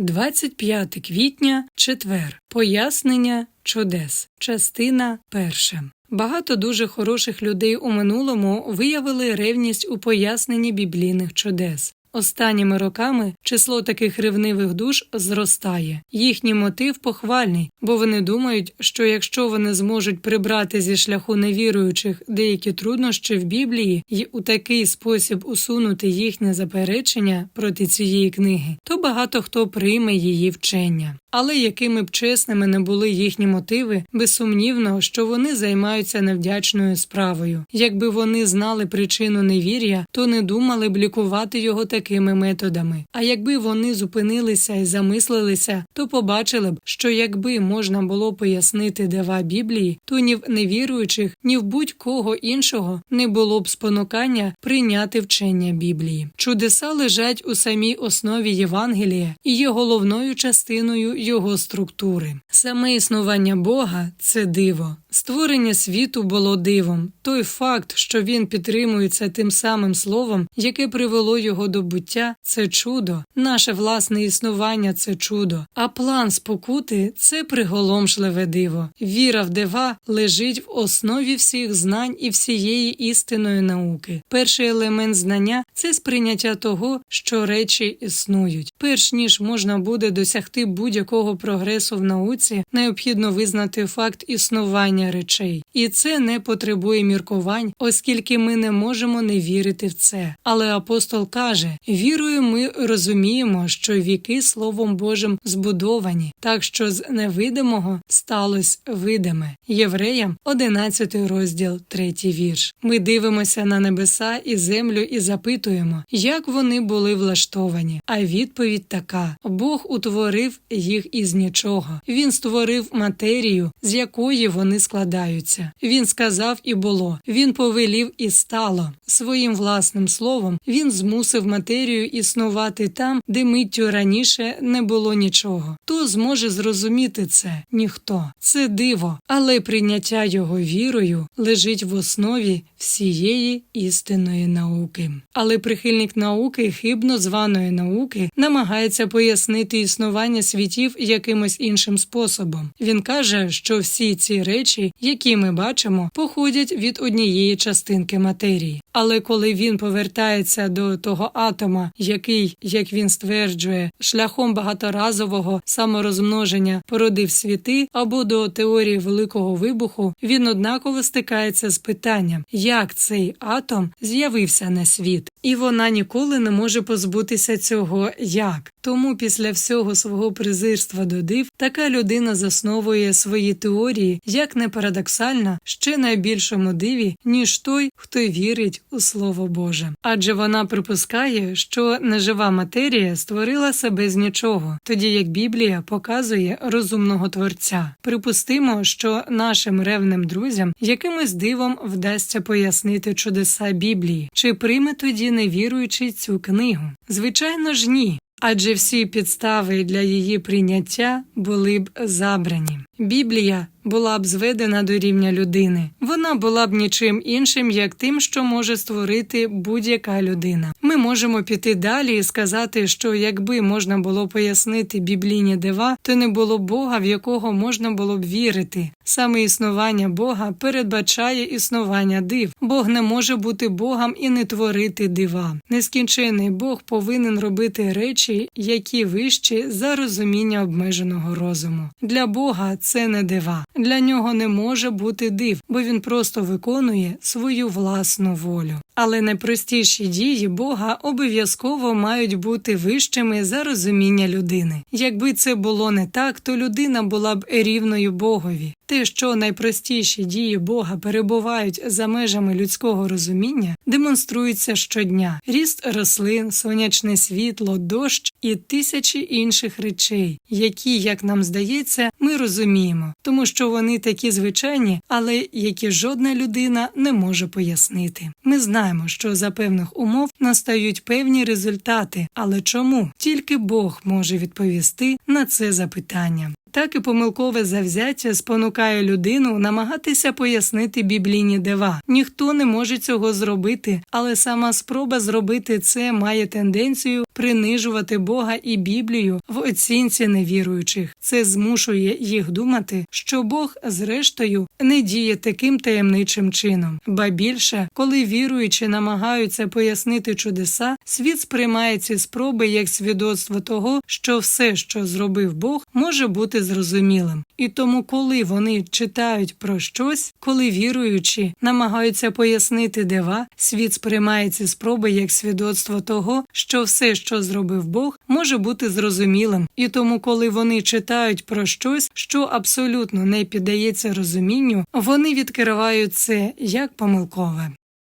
25 квітня, четвер. Пояснення чудес. Частина перша. Багато дуже хороших людей у минулому виявили ревність у поясненні біблійних чудес. Останніми роками число таких ревнивих душ зростає. Їхній мотив похвальний, бо вони думають, що якщо вони зможуть прибрати зі шляху невіруючих деякі труднощі в Біблії і у такий спосіб усунути їхнє заперечення проти цієї книги, то багато хто прийме її вчення. Але якими б чесними не були їхні мотиви, безсумнівно, що вони займаються невдячною справою. Якби вони знали причину невір'я, то не думали б лікувати його такими методами. А якби вони зупинилися і замислилися, то побачили б, що якби можна було пояснити дива Біблії, то ні в невіруючих, ні в будь-кого іншого не було б спонукання прийняти вчення Біблії. Чудеса лежать у самій основі Євангелія і є головною частиною його структури. Саме існування Бога це диво. Створення світу було дивом. Той факт, що він підтримується тим самим словом, яке привело його до буття, це чудо. Наше власне існування це чудо. А план спокути це приголомшливе диво. Віра в дива лежить в основі всіх знань і всієї істинної науки. Перший елемент знання це сприйняття того, що речі існують. Перш ніж можна буде досягти будь-якого прогресу в науці, необхідно визнати факт існування речей, і це не потребує міркувань, оскільки ми не можемо не вірити в це. Але апостол каже: вірою ми розуміємо, що віки Словом Божим збудовані, так що з невидимого сталося видиме. Євреям 11 розділ, 3 вірш. Ми дивимося на небеса і землю і запитуємо, як вони були влаштовані. А відповідь така: Бог утворив їх із нічого. Він створив матерію, з якої вони складаються. Він сказав і було. Він повелів і стало. Своїм власним словом він змусив матерію існувати там, де миттю раніше не було нічого. Хто зможе зрозуміти це? Ніхто. Це диво, але прийняття його вірою лежить в основі всієї істинної науки. Але прихильник науки, хибно званої науки, намагається пояснити існування світів якимось іншим способом. Він каже, що всі ці речі, які ми бачимо, походять від однієї частинки матерії. Але коли він повертається до того атома, який, як він стверджує, шляхом багаторазового саморозмноження породив світи, або до теорії великого вибуху, він однаково стикається з питанням, як цей атом з'явився на світ, і вона ніколи не може позбутися цього як. Тому після всього свого презирства до див така людина засновує свої теорії, як не парадоксально, ще найбільшому диві, ніж той, хто вірить у Слово Боже. Адже вона припускає, що нежива матерія створила себе з нічого, тоді як Біблія показує розумного творця. Припустимо, що нашим ревним друзям якимось дивом вдасться пояснити чудеса Біблії, чи прийме тоді невіруючий цю книгу? Звичайно ж, ні. Адже всі підстави для її прийняття були б забрані. Біблія була б зведена до рівня людини. Вона була б нічим іншим, як тим, що може створити будь-яка людина. Ми можемо піти далі і сказати, що якби можна було пояснити біблійні дива, то не було Бога, в якого можна було б вірити. Саме існування Бога передбачає існування див. Бог не може бути Богом і не творити дива. Нескінчений Бог повинен робити речі, які вищі за розуміння обмеженого розуму. Для Бога це не дива. Для нього не може бути див, бо він просто виконує свою власну волю. Але найпростіші дії Бога обов'язково мають бути вищими за розуміння людини. Якби це було не так, то людина була б рівною Богові. Те, що найпростіші дії Бога перебувають за межами людського розуміння, демонструється щодня: ріст рослин, сонячне світло, дощ і тисячі інших речей, які, як нам здається, ми розуміємо, тому що вони такі звичайні, але які жодна людина не може пояснити. Ми знаємо, що за певних умов настають певні результати, але чому тільки Бог може відповісти на це запитання. Так і помилкове завзяття спонукає людину намагатися пояснити біблійні дива. Ніхто не може цього зробити, але сама спроба зробити це має тенденцію принижувати Бога і Біблію в оцінці невіруючих. Це змушує їх думати, що Бог, зрештою, не діє таким таємничим чином. Ба більше, коли віруючі намагаються пояснити чудеса, світ сприймає ці спроби як свідоцтво того, що все, що зробив Бог, може бути зрозумілим. І тому, коли вони читають про щось, коли віруючі намагаються пояснити дива, світ сприймає ці спроби як свідоцтво того, що все, що зробив Бог, може бути зрозумілим. І тому, коли вони читають про щось, що абсолютно не піддається розумінню, вони відкривають це як помилкове.